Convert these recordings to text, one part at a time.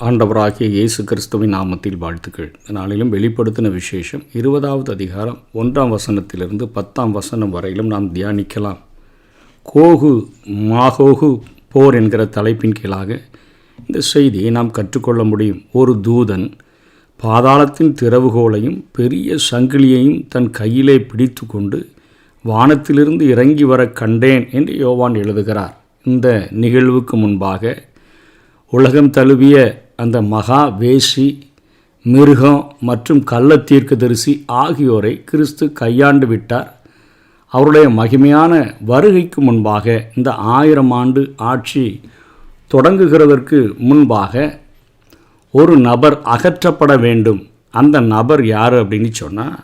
ஆண்டவராகிய இயேசு கிறிஸ்துவின் நாமத்தில் வாழ்த்துக்கள். இந்த நாளிலும் வெளிப்படுத்தின விசேஷம் இருபதாவது அதிகாரம் ஒன்றாம் வசனத்திலிருந்து பத்தாம் வசனம் வரையிலும் நாம் தியானிக்கலாம். கோகு மாகோகு போர் என்கிற தலைப்பின் கீழாக இந்த செய்தியை நாம் கற்றுக்கொள்ள முடியும். ஒரு தூதன் பாதாளத்தின் திறவுகோலையும் பெரிய சங்கிலியையும் தன் கையிலே பிடித்து கொண்டு வானத்திலிருந்து இறங்கி வர கண்டேன் என்று யோவான் எழுதுகிறார். இந்த நிகழ்வுக்கு முன்பாக உலகம் தழுவிய அந்த மகா வேஷி மிருகம் மற்றும் கள்ள தீர்க்கதரிசி ஆகியோரை கிறிஸ்து கையாண்டு விட்டார். அவருடைய மகிமையான வருகைக்கு முன்பாக இந்த ஆயிரம் ஆண்டு ஆட்சி தொடங்குகிறதற்கு முன்பாக ஒரு நபர் அகற்றப்பட வேண்டும். அந்த நபர் யார் அப்படின்னு சொன்னால்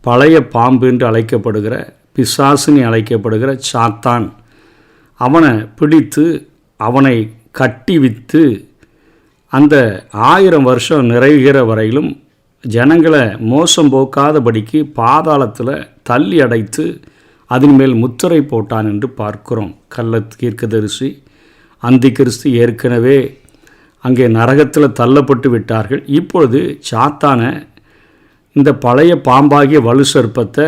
பழைய பாம்பு என்று அழைக்கப்படுகிற பிசாசுன்னு அழைக்கப்படுகிற சாத்தான். அவனை பிடித்து அவனை கட்டி விற்று அந்த ஆயிரம் வருஷம் நிறைகிற வரையிலும் ஜனங்களை மோசம் போக்காதபடிக்கு பாதாளத்தில் தள்ளி அடைத்து அதன் மேல் முத்திரை போட்டான் என்று பார்க்கிறோம். கள்ள தீர்க்கதரிசி அந்தி கிறிஸ்து ஏற்கனவே அங்கே நரகத்தில் தள்ளப்பட்டு விட்டார்கள். இப்பொழுது சாத்தான இந்த பழைய பாம்பாகிய வலு சர்ப்பத்தை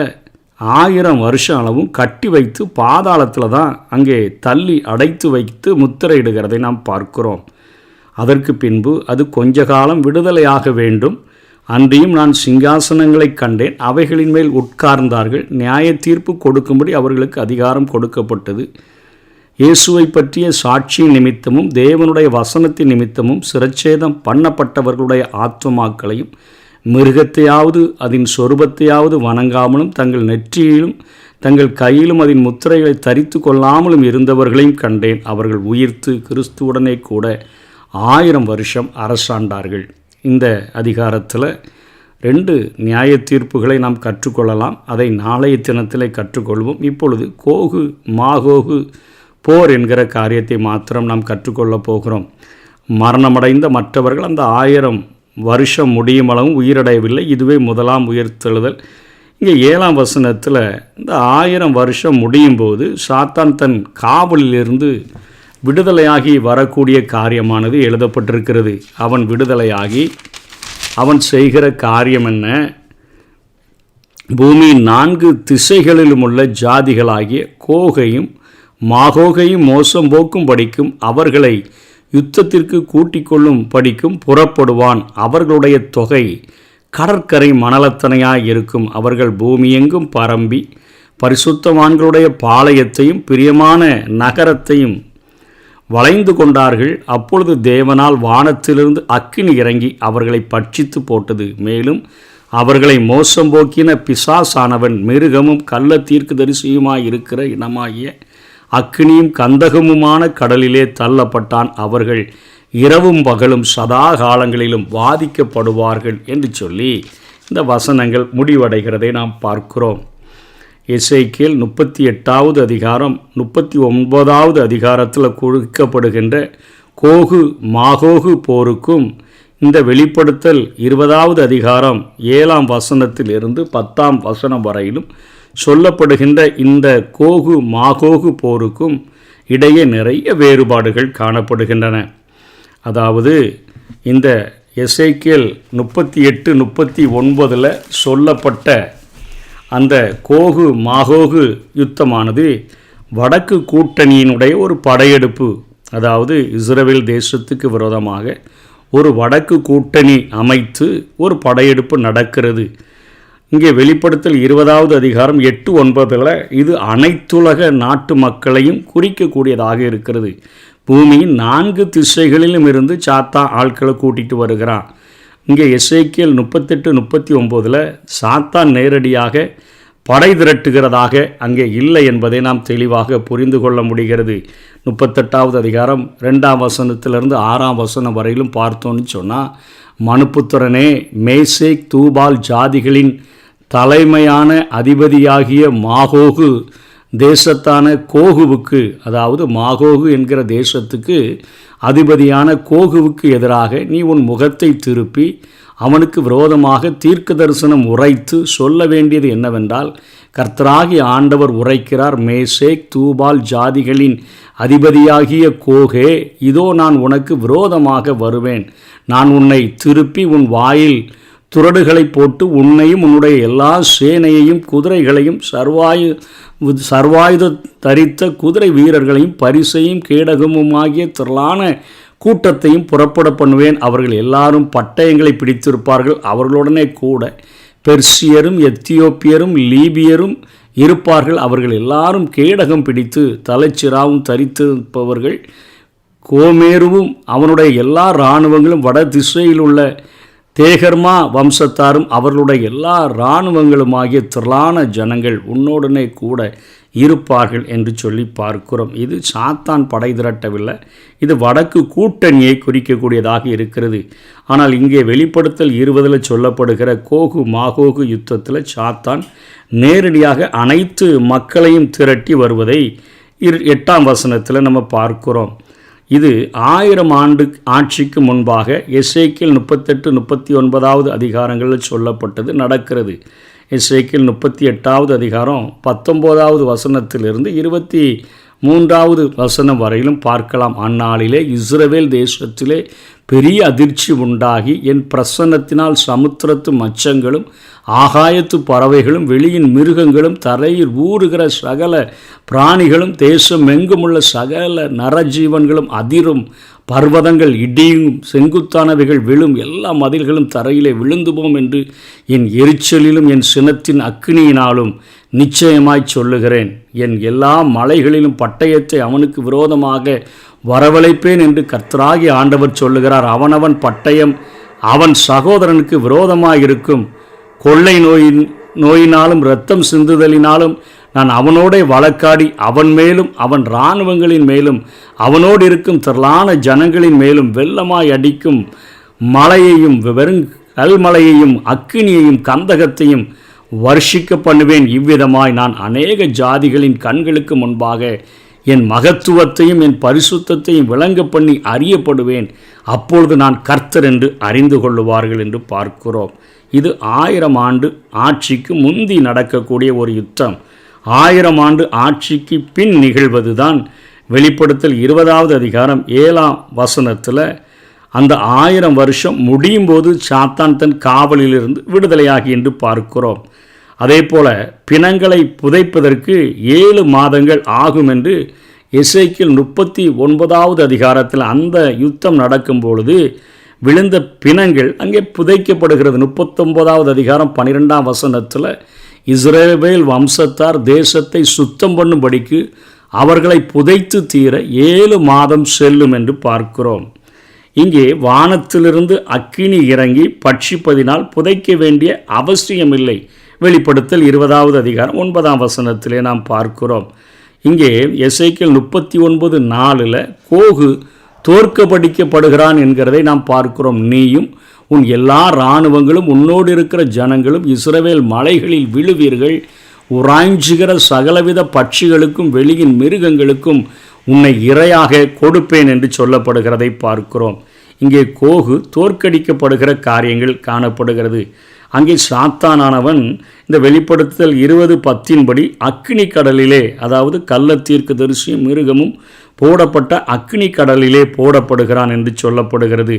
ஆயிரம் வருஷம் அளவும் கட்டி வைத்து பாதாளத்தில் தான் அங்கே தள்ளி அடைத்து வைத்து முத்திரையிடுகிறதை நாம் பார்க்கிறோம். அதற்கு பின்பு அது கொஞ்ச காலம் விடுதலையாக வேண்டும். அன்றியும் நான் சிங்காசனங்களை கண்டேன். அவைகளின் மேல் உட்கார்ந்தார்கள். நியாய தீர்ப்பு கொடுக்கும்படி அவர்களுக்கு அதிகாரம் கொடுக்கப்பட்டது. இயேசுவை பற்றிய சாட்சி நிமித்தமும் தேவனுடைய வசனத்தின் நிமித்தமும் சிரச்சேதம் பண்ணப்பட்டவர்களுடைய ஆத்மாக்களையும் மிருகத்தையாவது அதன் சொரூபத்தையாவது வணங்காமலும் தங்கள் நெற்றியிலும் தங்கள் கையிலும் அதன் முத்திரைகளை தரித்து கொள்ளாமலும் இருந்தவர்களையும் கண்டேன். அவர்கள் உயிர்த்து கிறிஸ்துவுடனே கூட ஆயிரம் வருஷம் அரசாண்டார்கள். இந்த அதிகாரத்தில் ரெண்டு நியாய தீர்ப்புகளை நாம் கற்றுக்கொள்ளலாம். அதை நாளைய தினத்தில் கற்றுக்கொள்வோம். இப்பொழுது கோகு மாகோகு போர் என்கிற காரியத்தை மாத்திரம் நாம் கற்றுக்கொள்ளப் போகிறோம். மரணமடைந்த மற்றவர்கள் அந்த ஆயிரம் வருஷம் முடியும் அளவும் உயிரடையவில்லை. இதுவே முதலாம் உயிர்த்தெழுதல். இங்கே ஏழாம் வசனத்தில் இந்த ஆயிரம் வருஷம் முடியும் போது சாத்தான் தன் காவலிலிருந்து விடுதலையாகி வரக்கூடிய காரியமானது எழுதப்பட்டிருக்கிறது. அவன் விடுதலையாகி அவன் செய்கிற காரியம் என்ன? பூமி நான்கு திசைகளிலும் உள்ள ஜாதிகளாகிய கோகையும் மாகோகையும் மோசம் போக்கும் படிக்கும் அவர்களை யுத்தத்திற்கு கூட்டிக் கொள்ளும் படிக்கும் புறப்படுவான். அவர்களுடைய தொகை கடற்கரை மணலத்தனையாய் இருக்கும். அவர்கள் பூமியெங்கும் பரம்பி. பரிசுத்தவான்களுடைய பாளையத்தையும் பிரியமான நகரத்தையும் வளைந்து கொண்டார்கள். அப்பொழுது தேவனால் வானத்திலிருந்து அக்கினி இறங்கி அவர்களை பட்சித்து போட்டது. மேலும் அவர்களை மோசம் போக்கின பிசாசானவன் மிருகமும் கள்ள தீர்க்குதரிசியுமாய் இருக்கிற இனமாகிய அக்னியும் கந்தகமுமான கடலிலே தள்ளப்பட்டான் அவர்கள். இரவும் பகலும் சதா காலங்களிலும் வாதிக்கப்படுவார்கள் என்று சொல்லி இந்த வசனங்கள் முடிவடைகிறதை நாம் பார்க்கிறோம். இசைக்கியல் முப்பத்தி எட்டாவது அதிகாரம் முப்பத்தி ஒன்பதாவது அதிகாரத்தில் கொடுக்கப்படுகின்ற கோகு மாகோகு போருக்கும் இந்த வெளிப்படுத்தல் இருபதாவது அதிகாரம் ஏழாம் வசனத்தில் இருந்து பத்தாம் வசனம் வரையிலும் சொல்லப்படுகின்ற இந்த கோகு மாகோகு போருக்கும் இடையே நிறைய வேறுபாடுகள் காணப்படுகின்றன. அதாவது இந்த எஸ்ஐக்கியல் முப்பத்தி எட்டு முப்பத்தி ஒன்பதில் சொல்லப்பட்ட அந்த கோகு மாகோகு யுத்தமானது வடக்கு கூட்டணியினுடைய ஒரு படையெடுப்பு. அதாவது இஸ்ரேல் தேசத்துக்கு விரோதமாக ஒரு வடக்கு கூட்டணி அமைத்து ஒரு படையெடுப்பு நடக்கிறது. இங்கே வெளிப்படுத்தல் இருபதாவது அதிகாரம் எட்டு ஒன்பதில் இது அனைத்துலக நாட்டு மக்களையும் குறிக்கக்கூடியதாக இருக்கிறது. பூமியின் நான்கு திசைகளிலும் இருந்து சாத்தா ஆட்களை கூட்டிகிட்டு வருகிறான். இங்கே எஸ்ஐக்கியல் முப்பத்தெட்டு முப்பத்தி ஒம்போதில் சாத்தான் நேரடியாக படை திரட்டுகிறதாக அங்கே இல்லை என்பதை நாம் தெளிவாக புரிந்து கொள்ள முடிகிறது. முப்பத்தெட்டாவது அதிகாரம் ரெண்டாம் வசனத்திலிருந்து ஆறாம் வசனம் வரையிலும் பார்த்தோன்னு சொன்னால் மனுப்புத்திரனே மேசேக் தூபால் ஜாதிகளின் தலைமையான அதிபதியாகிய மாகோகு தேசத்தான கோகுவுக்கு அதாவது மாகோகு என்கிற தேசத்துக்கு அதிபதியான கோகுவுக்கு எதிராக நீ உன் முகத்தை திருப்பி அவனுக்கு விரோதமாக தீர்க்க தரிசனம் உரைத்து சொல்ல வேண்டியது என்னவென்றால் கர்த்தராகி ஆண்டவர் உரைக்கிறார் மேசேக் தூபால் ஜாதிகளின் அதிபதியாகிய கோகே இதோ நான் உனக்கு விரோதமாக வருவேன். நான் உன்னை திருப்பி உன் வாயில் துரடுகளை போட்டு உன்னையும் உன்னுடைய எல்லா சேனையையும் குதிரைகளையும் சர்வாயு சர்வாயுத தரித்த குதிரை வீரர்களையும் பரிசையும் கேடகமுமாகிய திரளான கூட்டத்தையும் புறப்பட பண்ணுவேன். அவர்கள் எல்லாரும் பட்டயங்களை பிடித்திருப்பார்கள். அவர்களுடனே கூட பெர்சியரும் எத்தியோப்பியரும் லீபியரும் இருப்பார்கள். அவர்கள் எல்லாரும் கேடகம் பிடித்து தலைச்சிராவும் தரித்திருப்பவர்கள். கோமேருவும் அவனுடைய எல்லா இராணுவங்களும் வட திசையில் உள்ள தேகர்மா வம்சத்தாரும் அவர்களுடைய எல்லா இராணுவங்களுமாகிய திரளான ஜனங்கள் உன்னோடனே கூட இருப்பார்கள் என்று சொல்லி பார்க்கிறோம். இது சாத்தான் படை திரட்டவில்லை. இது வடக்கு கூட்டணியை குறிக்கக்கூடியதாக இருக்கிறது. ஆனால் இங்கே வெளிப்படுத்தல் இருபதில் சொல்லப்படுகிற கோகு மாகோகு யுத்தத்தில் சாத்தான் நேரடியாக அனைத்து மக்களையும் திரட்டி வருவதை இரு எட்டாம் வசனத்தில் நம்ம பார்க்கிறோம். இது ஆயிரம் ஆண்டு ஆட்சிக்கு முன்பாக எஸ்ஐக்கில் முப்பத்தெட்டு முப்பத்தி ஒன்பதாவது அதிகாரங்களில் சொல்லப்பட்டது நடக்கிறது. எஸ்ஐக்கில் முப்பத்தி எட்டாவது அதிகாரம் பத்தொம்போதாவது வசனத்திலிருந்து இருபத்தி மூன்றாவது வசனம் வரையிலும் பார்க்கலாம். அந்நாளிலே இஸ்ரவேல் தேசத்திலே பெரிய அதிர்ச்சி உண்டாகி என் பிரசன்னத்தினால் சமுத்திரத்து மச்சங்களும் ஆகாயத்து பறவைகளும் வெளியின் மிருகங்களும் தரையில் ஊறுகிற சகல பிராணிகளும் தேசம் எங்குமுள்ள சகல நரஜீவன்களும் அதிரும். பர்வதங்கள் இடியும் செங்குத்தானவைகள் விழும் எல்லா மதில்களும் தரையிலே விழுந்து போம் என்று என் எரிச்சலிலும் என் சினத்தின் அக்னியினாலும் நிச்சயமாய் சொல்லுகிறேன். என் எல்லா மலைகளிலும் பட்டயத்தை அவனுக்கு விரோதமாக வரவழைப்பேன் என்று கர்த்தராகி ஆண்டவர் சொல்லுகிறார். அவனவன் பட்டயம் அவன் சகோதரனுக்கு விரோதமாக இருக்கும் கொள்ளை நோயின் நோயினாலும் இரத்தம் சிந்துதலினாலும் நான் அவனோட வழக்காடி அவன் மேலும் அவன் இராணுவங்களின் மேலும் அவனோடு இருக்கும் திரளான ஜனங்களின் மேலும் வெள்ளமாய் அடிக்கும் மலையையும் வெறும் கல்மலையையும் அக்கினியையும் கந்தகத்தையும் வர்ஷிக்க பண்ணுவேன். இவ்விதமாய் நான் அநேக ஜாதிகளின் கண்களுக்கு முன்பாக என் மகத்துவத்தையும் என் பரிசுத்தையும் விளங்க பண்ணி அறியப்படுவேன். அப்பொழுது நான் கர்த்தர் என்று அறிந்து கொள்ளுவார்கள் என்று பார்க்கிறோம். இது ஆயிரம் ஆண்டு ஆட்சிக்கு முந்தி நடக்கக்கூடிய ஒரு யுத்தம். ஆயிரம் ஆண்டு ஆட்சிக்கு பின் நிகழ்வது தான் வெளிப்படுத்தல் இருபதாவது அதிகாரம் ஏழாம் வசனத்தில் அந்த ஆயிரம் வருஷம் முடியும் போது சாத்தான் தன் காவலிலிருந்து விடுதலையாகி என்று பார்க்கிறோம். அதே போல பிணங்களை புதைப்பதற்கு ஏழு மாதங்கள் ஆகும் என்று இசைக்கில் முப்பத்தி ஒன்பதாவது அதிகாரத்தில் அந்த யுத்தம் நடக்கும் பொழுது விழுந்த பிணங்கள் அங்கே புதைக்கப்படுகிறது. முப்பத்தொன்பதாவது அதிகாரம் பன்னிரெண்டாம் வசனத்தில் இஸ்ரேவேல் வம்சத்தார் தேசத்தை சுத்தம் பண்ணும்படிக்கு அவர்களை புதைத்து தீர ஏழு மாதம் செல்லும் என்று பார்க்கிறோம். இங்கே வானத்திலிருந்து அக்கினி இறங்கி பட்சிப்பதினால் புதைக்க வேண்டிய அவசியமில்லை. வெளிப்படுத்தல் இருபதாவது அதிகாரம் ஒன்பதாம் வசனத்திலே நாம் பார்க்கிறோம். இங்கே எஸ்ஐக்கில் முப்பத்தி ஒன்பது நாலில் கோகு தோற்கப்படிக்கப்படுகிறான் என்கிறதை நாம் பார்க்கிறோம். நீயும் உன் எல்லா இராணுவங்களும் உன்னோடு இருக்கிற ஜனங்களும் இஸ்ரவேல் மலைகளில் விழுவீர்கள். உராய்ஞ்சுகிற சகலவித பட்சிகளுக்கும் வெளியின் மிருகங்களுக்கும் உன்னை இரையாக கொடுப்பேன் என்று சொல்லப்படுகிறதை பார்க்கிறோம். இங்கே கோகு தோற்கடிக்கப்படுகிற காரியங்கள் காணப்படுகிறது. அங்கே சாத்தானானவன் இந்த வெளிப்படுத்துதல் இருபது பத்தின்படி அக்னி கடலிலே அதாவது கள்ளத்தீர்க்கு தரிசியும் மிருகமும் போடப்பட்ட அக்னி கடலிலே போடப்படுகிறான் என்று சொல்லப்படுகிறது.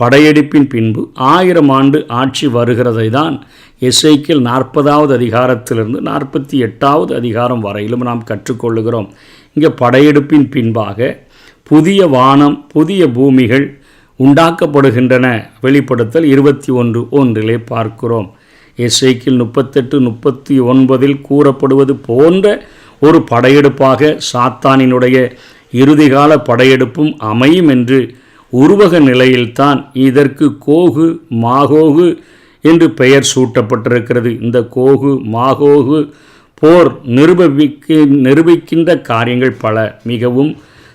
படையெடுப்பின் பின்பு ஆயிரம் ஆண்டு ஆட்சி வருகிறதை தான் எஸ்ஐக்கில் நாற்பதாவது அதிகாரத்திலிருந்து நாற்பத்தி எட்டாவது அதிகாரம் வரையிலும் நாம் கற்றுக்கொள்ளுகிறோம். இங்கே படையெடுப்பின் பின்பாக புதிய வானம் புதிய பூமிகள் உண்டாக்கப்படுகின்றன. வெளிப்படுத்தல் இருபத்தி ஒன்று ஒன்றிலே பார்க்கிறோம். எஸ்ஐக்கில் முப்பத்தெட்டு முப்பத்தி ஒன்பதில் கூறப்படுவது போன்ற ஒரு படையெடுப்பாக சாத்தானினுடைய இறுதிகால படையெடுப்பும் அமையும் என்று உருவக நிலையில்தான் இதற்கு கோகு மாகோகு என்று பெயர் சூட்டப்பட்டிருக்கிறது. இந்த கோகு மாகோகு போர் நிரூபிக்க நிரூபிக்கின்ற காரியங்கள் பல. மிகவும்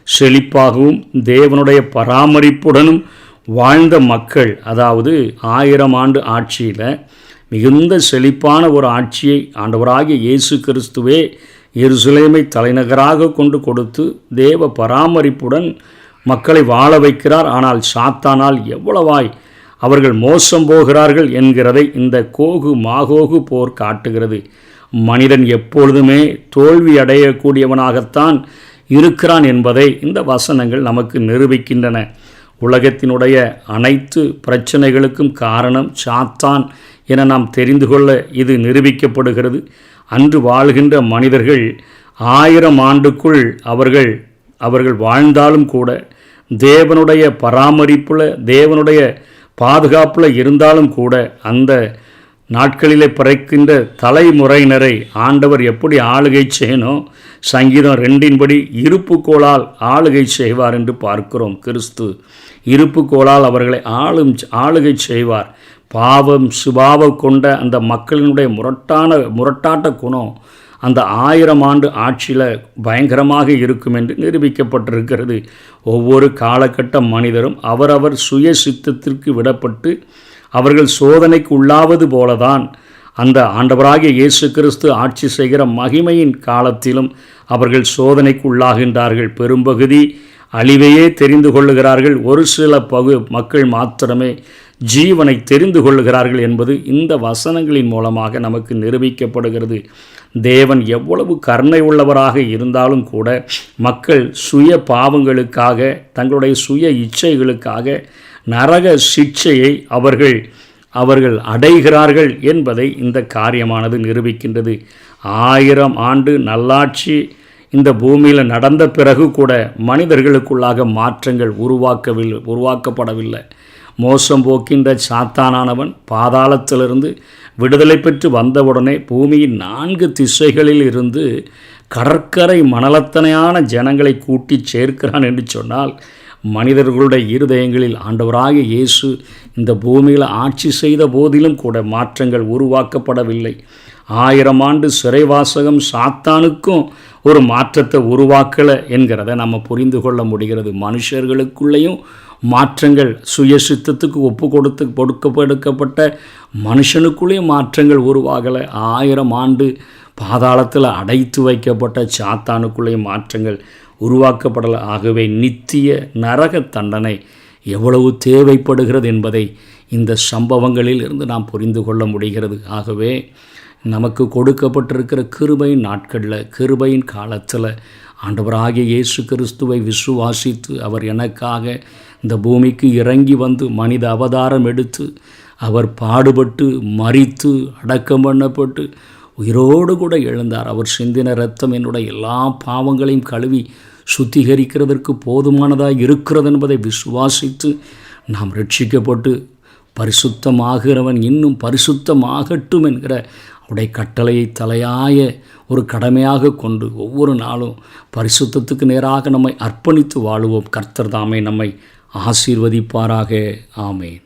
செழிப்பாகவும் தேவனுடைய பராமரிப்புடனும் வாழ்ந்த மக்கள் அதாவது ஆயிரம் ஆண்டு ஆட்சியில் மிகுந்த செழிப்பான ஒரு ஆட்சியை ஆண்டவராகிய இயேசு கிறிஸ்துவே எருசலேமை தலைநகராக கொண்டு கொடுத்து தேவ பராமரிப்புடன் மக்களை வாழ வைக்கிறார். ஆனால் சாத்தானால் எவ்வளவாய் அவர்கள் மோசம் போகிறார்கள் என்கிறதை இந்த கோகு மாகோகு போர் காட்டுகிறது. மனிதன் எப்பொழுதுமே தோல்வி அடையக்கூடியவனாகத்தான் இருக்கிறான் என்பதை இந்த வசனங்கள் நமக்கு நிரூபிக்கின்றன. உலகத்தினுடைய அனைத்து பிரச்சனைகளுக்கும் காரணம் சாத்தான் என நாம் தெரிந்து கொள்ள இது நிரூபிக்கப்படுகிறது. அன்று வாழ்கின்ற மனிதர்கள் ஆயிரம் ஆண்டுக்குள் அவர்கள் அவர்கள் வாழ்ந்தாலும் கூட தேவனுடைய பராமரிப்பில் தேவனுடைய பாதுகாப்பில் இருந்தாலும் கூட அந்த நாட்களிலே பிறக்கின்ற தலைமுறையினரை ஆண்டவர் எப்படி ஆளுகை செய்யணும் சங்கீதம் ரெண்டின்படி இருப்புக்கோளால் ஆளுகை செய்வார் என்று பார்க்கிறோம். கிறிஸ்து இருப்புக்கோளால் அவர்களை ஆளும் ஆளுகை செய்வார். பாவம் சுபாவம் கொண்ட அந்த மக்களினுடைய முரட்டான முரட்டாட்ட குணம் அந்த ஆயிரம் ஆண்டு ஆட்சியில் பயங்கரமாக இருக்கும் என்று நிரூபிக்கப்பட்டிருக்கிறது. ஒவ்வொரு காலகட்ட மனிதரும் அவரவர் சுய சித்தத்திற்கு விடப்பட்டு அவர்கள் சோதனைக்கு உள்ளாவது போலதான் அந்த ஆண்டவராகிய இயேசு கிறிஸ்து ஆட்சி செய்கிற மகிமையின் காலத்திலும் அவர்கள் சோதனைக்கு உள்ளாகின்றார்கள். பெரும்பகுதி அழிவையே தெரிந்து கொள்ளுகிறார்கள். ஒரு சில பகு மக்கள் மாத்திரமே ஜீவனை தெரிந்து கொள்கிறார்கள் என்பது இந்த வசனங்களின் மூலமாக நமக்கு நிரூபிக்கப்படுகிறது. தேவன் எவ்வளவு கருணை உள்ளவராக இருந்தாலும் கூட மக்கள் சுய பாவங்களுக்காக தங்களுடைய சுய இச்சைகளுக்காக நரக சிக்ஷையை அவர்கள் அவர்கள் அடைகிறார்கள் என்பதை இந்த காரியமானது நிரூபிக்கின்றது. ஆயிரம் ஆண்டு நல்லாட்சி இந்த பூமியில் நடந்த பிறகு கூட மனிதர்களுக்குள்ளாக மாற்றங்கள் உருவாக்கவில்லை உருவாக்கப்படவில்லை. மோசம் போக்கின்ற சாத்தானானவன் பாதாளத்திலிருந்து விடுதலை பெற்று வந்தவுடனே பூமியின் நான்கு திசைகளில் இருந்து கடற்கரை மணலத்தனையான ஜனங்களை கூட்டி சேர்க்கிறான் என்று சொன்னால் மனிதர்களுடைய இருதயங்களில் ஆண்டவராக இயேசு இந்த பூமியில் ஆட்சி செய்த போதிலும் கூட மாற்றங்கள் உருவாக்கப்படவில்லை. ஆயிரம் ஆண்டு சிறைவாசகம் சாத்தானுக்கும் ஒரு மாற்றத்தை உருவாக்கலை என்கிறத நம்ம புரிந்து கொள்ள முடிகிறது. மனுஷர்களுக்குள்ளேயும் மாற்றங்கள் சுயசித்தத்துக்கு ஒப்பு கொடுத்து கொடுக்கப்படுக்கப்பட்ட மனுஷனுக்குள்ளேயும் மாற்றங்கள் உருவாகலை. ஆயிரம் ஆண்டு பாதாளத்தில் அடைத்து வைக்கப்பட்ட சாத்தானுக்குள்ளேயும் மாற்றங்கள் உருவாக்கப்படலை. ஆகவே நித்திய நரக தண்டனை எவ்வளவு தேவைப்படுகிறது என்பதை இந்த சம்பவங்களில் இருந்து நாம் புரிந்து கொள்ள முடிகிறது. ஆகவே நமக்கு கொடுக்கப்பட்டிருக்கிற கிருபையின் நாட்களில் கிருபையின் காலத்தில் ஆண்டவராகிய இயேசு கிறிஸ்துவை விசுவாசித்து அவர் எனக்காக இந்த பூமிக்கு இறங்கி வந்து மனித அவதாரம் எடுத்து அவர் பாடுபட்டு மறித்து அடக்கம் பண்ணப்பட்டு உயிரோடு கூட எழுந்தார். அவர் சிந்தின ரத்தம் என்னுடைய எல்லா பாவங்களையும் கழுவி சுத்திகரிக்கிறதற்கு போதுமானதாக இருக்கிறது என்பதை விசுவாசித்து நாம் ரட்சிக்கப்பட்டு பரிசுத்தமாகிறவன் இன்னும் பரிசுத்தமாகட்டும் என்கிற அவருடைய கட்டளையை தலையாய ஒரு கடமையாக கொண்டு ஒவ்வொரு நாளும் பரிசுத்தத்துக்கு நேராக நம்மை அர்ப்பணித்து வாழுவோம். கர்த்தர் தாமே நம்மை ஆசீர்வதிப்பாராக. ஆமேன்.